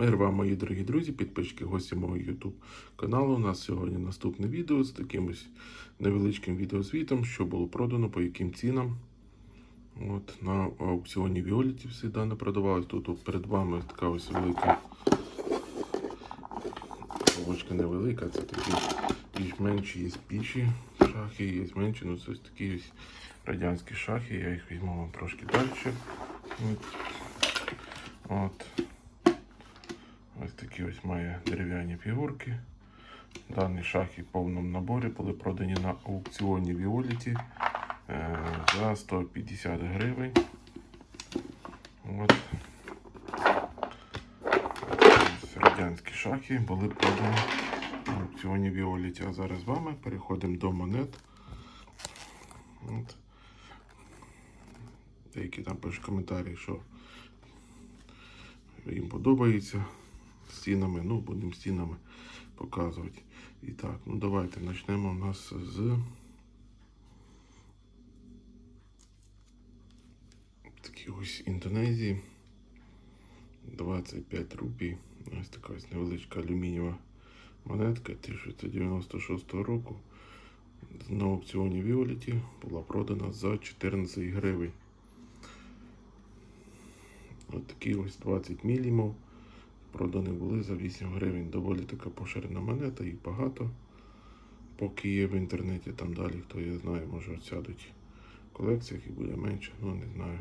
Мир вам, мої дорогі друзі, підписчики, гості мого YouTube каналу. У нас сьогодні наступне відео з таким невеличким відеозвітом, що було продано, по яким цінам. От, на аукціоні Віоліті все дане продавалось. Тут от перед вами така ось велика полочка невелика, це такі більш менші є більші шахи, є менші, ну це ось такі ось радянські шахи, я їх візьму вам трошки далі. От. От. Такі ось має дерев'яні фігурки. Дані шахи в повному наборі були продані на аукціоні Віоліті е, за 150 гривень. От. Радянські шахи були продані на аукціоні Віоліті. А зараз з вами переходимо до монет. От. Деякі там пишуть коментарі, що їм подобається стінами. Ну, будемо стінами показувати. І так, ну давайте почнемо у нас з такі ось Індонезії. 25 рупій. Ось така ось невеличка алюмінієва монетка 1996 року. На аукціоні Віоліті була продана за 14 гривень. Ось такі ось 20 мілімов. Продані були за 8 гривень. Доволі така поширена монета, їх багато. Поки є в інтернеті, там далі, хто я знає, може сядуть колекціях і буде менше, ну не знаю.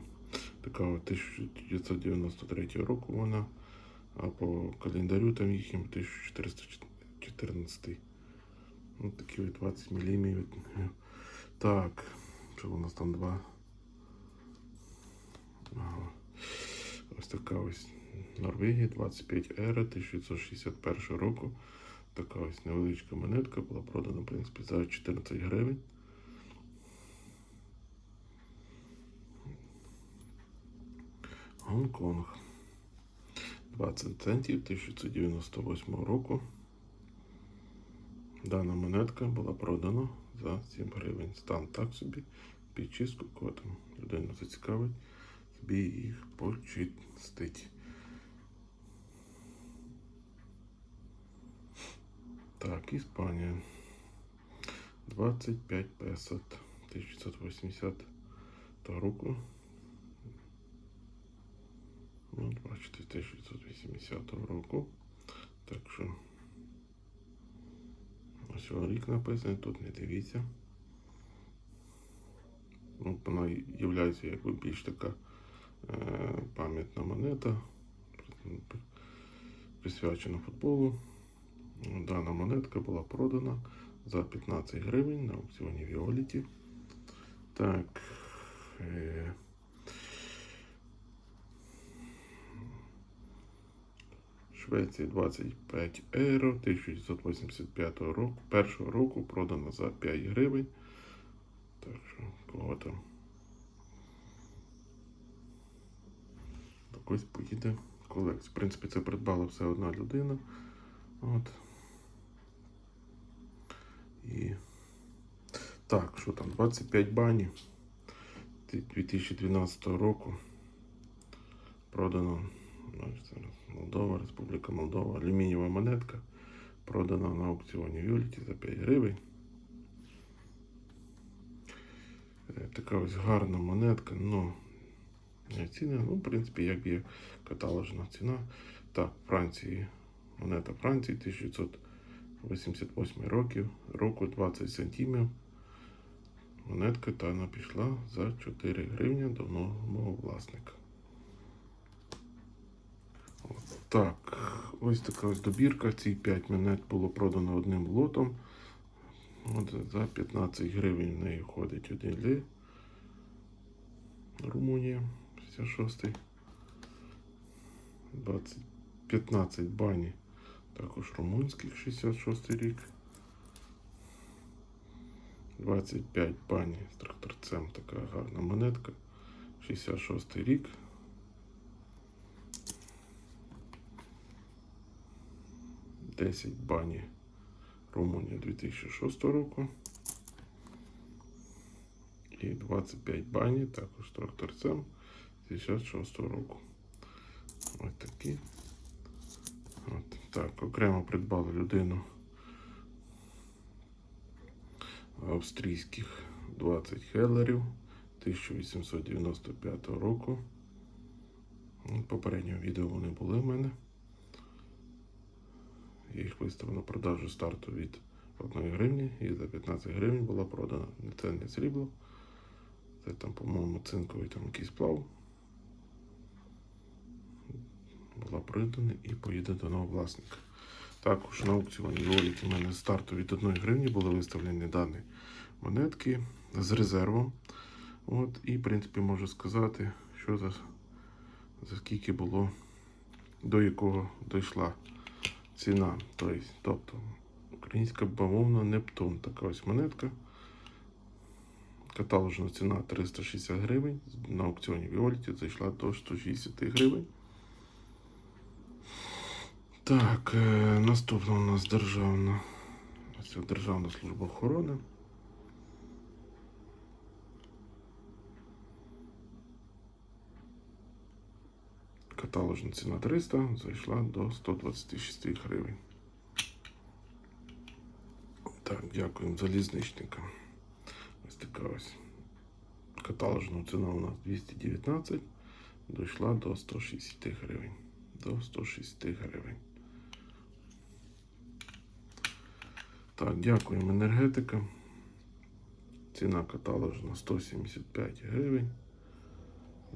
Така 1993 року вона, а по календарю там їхнім 1414. Ось такі 20 мм. Так, що у нас там два? Ага. Ось така ось Норвегія 25 ера 1961 року. Така ось невеличка монетка була продана, в принципі, за 14 гривень. Гонконг. 20 центів 1998 року. Дана монетка була продана за 7 гривень. Стан так собі. Під чистку, кого людину зацікавить, собі їх почистить. Так, Іспанія. 25 песет 1980 року. Ну, бачите, 1980 року. Так що ось рік написаний, тут не дивіться. Ну, вона є якби більш така е, пам'ятна монета, присвячена футболу. Дана монетка була продана за 15 гривень на аукціоні Віоліті. Так. Е, Швеції 25 євро 1985 року, першого року продана за 5 гривень. Так що, кого там? Так ось поїде колекція. В принципі, це придбала все одна людина. От. І так, що там? 25 бані 2012 року. Продано Молдова, Республіка Молдова, алюмінієва монетка. Продана на аукціоні Віоліті за 5 гривень. Е, Така ось гарна монетка, ну ціна, ну, в принципі, як є каталожна ціна. Так, Франції, монета Франції 1988 років, року 20 сантимів. Монетка та вона пішла за 4 гривні до нового власника. Так, ось така ось добірка. Ці 5 монет було продано одним лотом. От За 15 гривень в неї входить один лі. Румунія 66. 20, 15 бані. Також румунських 66 рік. 25 бані з тракторцем така гарна монетка. 66 рік. Десять бані Румунія 2006 року. І 25 бані, також тракторцем 2006 року. Ось такі Так, окремо придбали людину австрійських 20 хелерів 1895 року. В попередньому відео вони були в мене. Я їх виставив на продажу старту від 1 гривні і за 15 гривень була продана. Це не срібло. Це там, по-моєму, цинковий там якийсь плав. Була продана і поїде до нового власника. Також на аукціоні Віоліті в мене старту від 1 гривні були виставлені дані монетки з резервом. От, і, в принципі, можу сказати, що за, за скільки було, до якого дійшла ціна. Тобто, тобто українська бавовна Нептун. Така ось монетка. Каталожна ціна 360 гривень. На аукціоні Віоліті зайшла до 160 гривень. Так, е, наступна у нас державна, це Державна служба охорони. Каталожна ціна 300, зайшла до 126 гривень. Так, дякуємо залізничникам. Ось така ось. Каталожна ціна у нас 219, дійшла до 160 гривень. До 160 гривень. Так, дякуємо енергетикам. Ціна каталожна 175 гривень.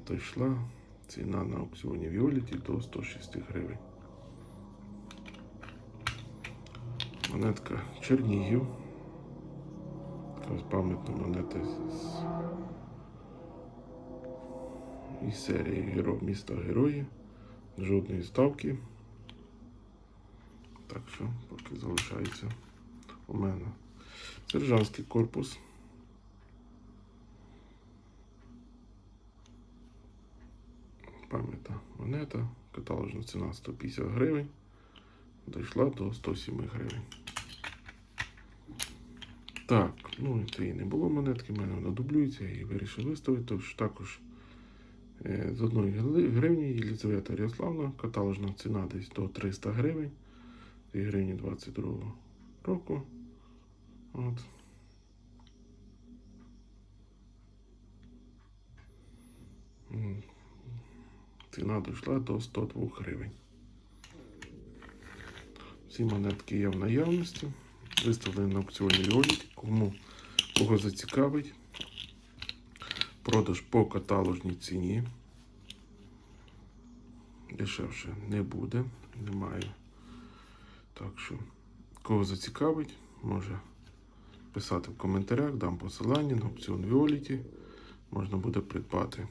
Дійшла ціна на аукціоні Віоліті до 106 гривень. Монетка Чернігів. Ось пам'ятна монета з із серії Герой міста Герої. Жодної ставки. Так що поки залишається у мене. Сержантський корпус. Пам'ятна монета. Каталожна ціна 150 гривень. Дійшла до 107 гривень. Так, ну і не було монетки, в мене вона дублюється, я її вирішив виставити. Тож також е, з одної гривні Єлізавета Ярославна, каталожна ціна десь до 300 гривень. 2 гривні 22 року. От. Ціна дійшла до 102 гривень. Всі монетки є в наявності. Виставлені на аукціоні Віоліті. Кому кого зацікавить. Продаж по каталожній ціні. Дешевше не буде. Немає. Так що, кого зацікавить, може писати в коментарях, дам посилання на аукціон Віоліті. Можна буде придбати.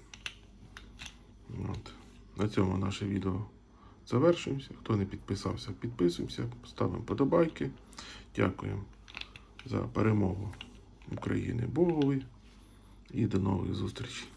От. На цьому наше відео завершуємося. Хто не підписався, підписуємося, ставимо подобайки. Дякуємо за перемогу України Богові і до нових зустрічей.